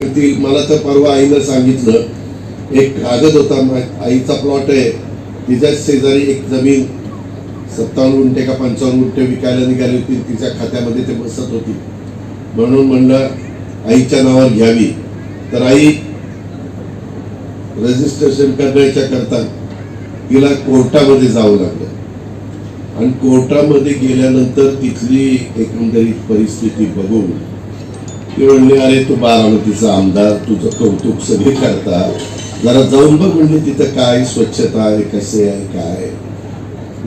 ती मला तर परवा आईनं सांगितलं एक कागद होता आईचा प्लॉट आहे. तिच्याच शेजारी एक जमीन सत्तावन्न गुंठे का पंचावन्न गुंठे विकायला निघाली होती तिच्या खात्यामध्ये ते बसत होती. म्हणून म्हणलं आईच्या नावावर घ्यावी. तर आई रजिस्ट्रेशन करण्याच्या करता तिला कोर्टामध्ये जावं लागलं. आणि कोर्टामध्ये गेल्यानंतर तिथली एकंदरीत परिस्थिती बघून ती म्हणली अरे तू बारामतीचा आमदार तुझं कौतुक सगळे करता. जरा जाऊन बघ म्हणजे तिथं काय स्वच्छता आहे कसे आहे काय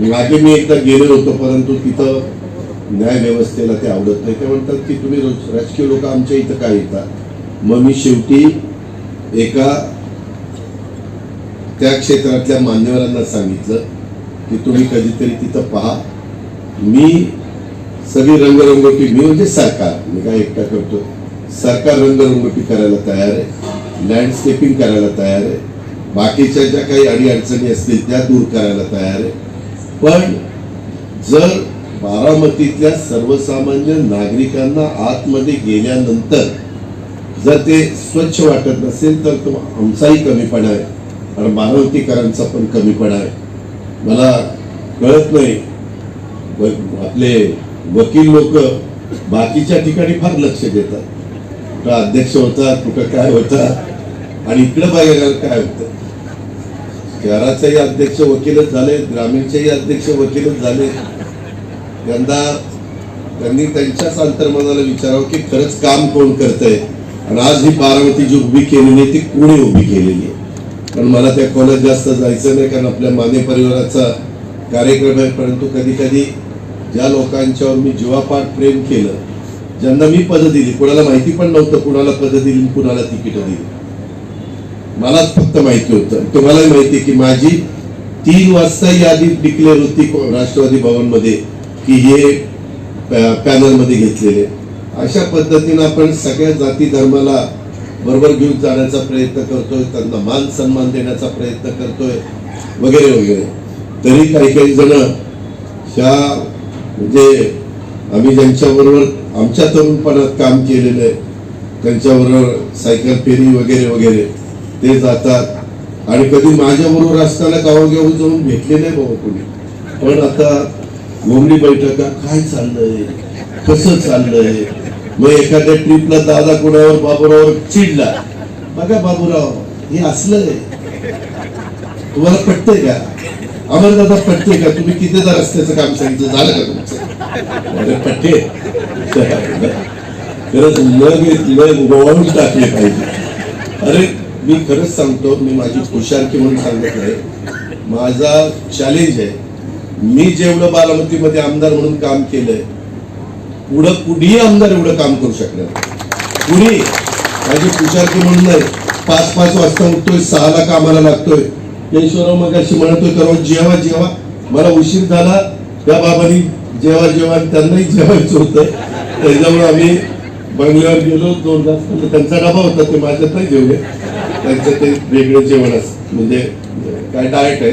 मागे मी एकदा गेलो होतो परंतु तिथं न्याय व्यवस्थेला ते आवडत नाही. ते म्हणतात की तुम्ही रोज- राजकीय लोक आमच्या इथं काय येतात? मग मी शेवटी एका त्या क्षेत्रातल्या मान्यवरांना सांगितलं की तुम्ही कधीतरी तिथं पहा. मी सगळी रंगरंगोटी मी म्हणजे सरकार. मी काय एकटा करतो? सरकार रंगरंगोटी करायला तयार आहे. लँडस्केपिंग करायला तयार आहे. बाकीच्या ज्या काही अडीअडचणी असतील त्या दूर करायला तयार आहे. पण जर बारामतीतल्या सर्वसामान्य नागरिकांना आतमध्ये गेल्यानंतर जर ते स्वच्छ वाटत नसेल तर तो आमचाही कमीपणा आहे. आणि बारामतीकरांचा पण कमीपणा आहे. मला कळत नाही. आपले वकील लोक बाकीच्या ठिकाणी फार लक्ष देतात. कुठं अध्यक्ष होता कुठं काय होता आणि इकडं बघायला काय होतं? शहराचेही अध्यक्ष वकीलच झाले ग्रामीणचेही अध्यक्ष वकीलच झाले. यंदा त्यांनी त्यांच्याच अंतर्मनाला विचारावं की खरंच काम कोण करतंय? आणि आज ही पारावती जी उभी केलेली आहे ती कोणी उभी केलेली आहे? पण मला त्या कॉलेज जास्त जायचं नाही कारण आपल्या माने परिवाराचा कार्यक्रम आहे परंतु कधी कधी ज्या लोकांच्यावर मी जीवापाठ प्रेम केलं ज्यांना मी पदं दिली कोणाला माहिती पण नव्हतं कुणाला पदं दिली कुणाला तिकीट दिली. मलाच फक्त माहिती होतं. तुम्हालाही माहिती की माझी तीन वाजता यादी डिक्लेअर होती राष्ट्रवादी राष्ट्रवादी भवनमध्ये की हे पॅनलमध्ये घेतलेले. अशा पद्धतीनं आपण सगळ्या जाती धर्माला बरोबर घेऊन जाण्याचा प्रयत्न करतोय त्यांना मान सन्मान देण्याचा प्रयत्न करतोय वगैरे वगैरे. तरी काही काही जण ह्या म्हणजे आम्ही ज्यांच्याबरोबर आमच्या तरुणपणात काम केलेलं आहे त्यांच्याबरोबर सायकल फेरी वगैरे वगैरे ते जातात. आणि कधी माझ्याबरोबर असताना गावोगावी जाऊन भेटले नाही बाबा कोणी. पण आता घोंगडी बैठका काय चाललंय? कसं चाललंय? मग एखाद्या ट्रिपला दादा कुणावर बाबूरावर चिडला. बघा बाबूराव हे असलं आहे तुम्हाला पटतंय का? आम्हाला दादा पट्टे का? तुम्ही कितीदा रस्त्याचं काम सांगितलं. झालं का तुमचं? पट्टे खरंच लग घेतलं गोवाळून टाकले पाहिजे. अरे मी खरंच सांगतो मी माझी हुशारकी म्हणून सांगत आहे. माझा चॅलेंज आहे. मी जेवढं बारामतीमध्ये आमदार म्हणून काम केलंय पुढं कुणीही आमदार एवढं काम करू शकणार कुणी? माझी हुशारकी म्हणून नाही. पाच पाच वाजता उठतोय सहाला कामाला लागतोय. केशवराव मग अशी म्हणतोय तर जेव्हा जेव्हा मला उशीर झाला. त्या बाबांनी जेव्हा जेव्हा त्यांनाही जेवायचं होतं. त्याच्यामुळे आम्ही बंगल्यावर गेलो. दोन तास म्हणजे त्यांचा डबा होता ते माझ्यात नाही जेवले त्यांचं ते वेगळं जेवण असतं. म्हणजे काय डायट आहे.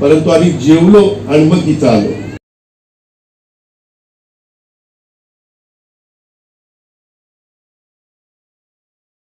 परंतु आम्ही जेवलो आणि मग इथं आलो.